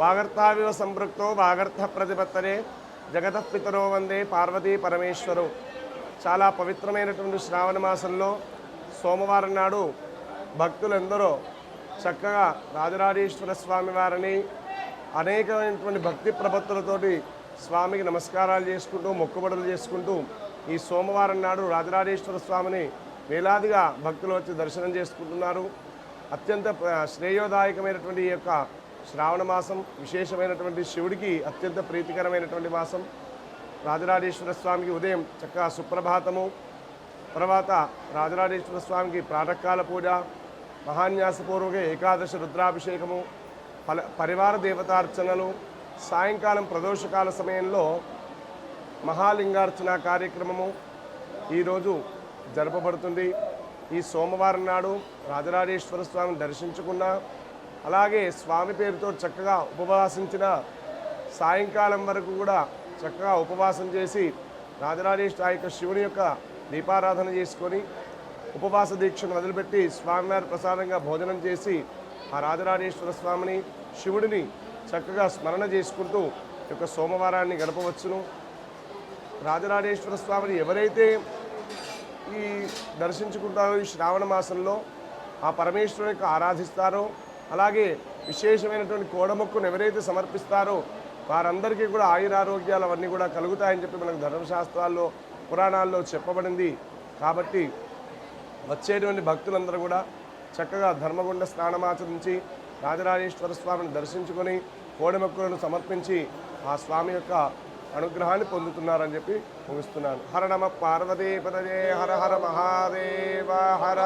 వాగర్తావివ సంపృక్తో వాగర్థ ప్రతిపత్తనే జగత పితరో వందే పార్వతీ పరమేశ్వరు. చాలా పవిత్రమైనటువంటి శ్రావణ మాసంలో సోమవారం నాడు భక్తులందరూ చక్కగా రాజరాజేశ్వర స్వామి వారిని అనేకమైనటువంటి భక్తి ప్రపత్తులతోటి స్వామికి నమస్కారాలు చేసుకుంటూ మొక్కుబడులు చేసుకుంటూ ఈ సోమవారం నాడు రాజరాజేశ్వర స్వామిని వేలాదిగా భక్తులు వచ్చి దర్శనం చేసుకుంటున్నారు. అత్యంత శ్రేయోదాయకమైనటువంటి ఈ యొక్క శ్రావణ మాసం విశేషమైనటువంటి శివుడికి అత్యంత ప్రీతికరమైనటువంటి మాసం. రాజరాజేశ్వర స్వామికి ఉదయం చక్కగా సుప్రభాతము. తర్వాత రాజరాజేశ్వర స్వామికి ప్రాతకాల పూజ మహాన్యాసపూర్వక ఏకాదశ రుద్రాభిషేకము పల పరివార దేవతార్చనలు. సాయంకాలం ప్రదోషకాల సమయంలో మహాలింగార్చన కార్యక్రమము ఈరోజు జరపబడుతుంది. ఈ సోమవారం నాడు రాజరాజేశ్వర స్వామిని దర్శించుకున్న అలాగే స్వామి పేరుతో చక్కగా ఉపవాసించిన సాయంకాలం వరకు కూడా చక్కగా ఉపవాసం చేసి రాజరాజేశ్వర ఆ యొక్క శివుని యొక్క దీపారాధన చేసుకొని ఉపవాస దీక్షను వదిలిపెట్టి స్వామివారి ప్రసాదంగా భోజనం చేసి ఆ రాజరాజేశ్వర స్వామిని శివుడిని చక్కగా స్మరణ చేసుకుంటూ యొక్క సోమవారాన్ని గడపవచ్చును. రాజరాజేశ్వర స్వామిని ఎవరైతే ఈ దర్శించుకుంటారో ఈ శ్రావణ మాసంలో ఆ పరమేశ్వరుని ఆరాధిస్తారో అలాగే విశేషమైనటువంటి కోడమొక్కును ఎవరైతే సమర్పిస్తారో వారందరికీ కూడా ఆయురారోగ్యాలు అవన్నీ కూడా కలుగుతాయని చెప్పి మనకు ధర్మశాస్త్రాల్లో పురాణాల్లో చెప్పబడింది. కాబట్టి వచ్చేటువంటి భక్తులందరూ కూడా చక్కగా ధర్మగుండ స్నానమాచరించి రాజరాజేశ్వర స్వామిని దర్శించుకొని కోడమొక్కులను సమర్పించి ఆ స్వామి యొక్క అనుగ్రహాన్ని పొందుతున్నారని చెప్పి ముగిస్తున్నాను. హర నమ పార్వతీపదజే హర హర మహాదేవ హర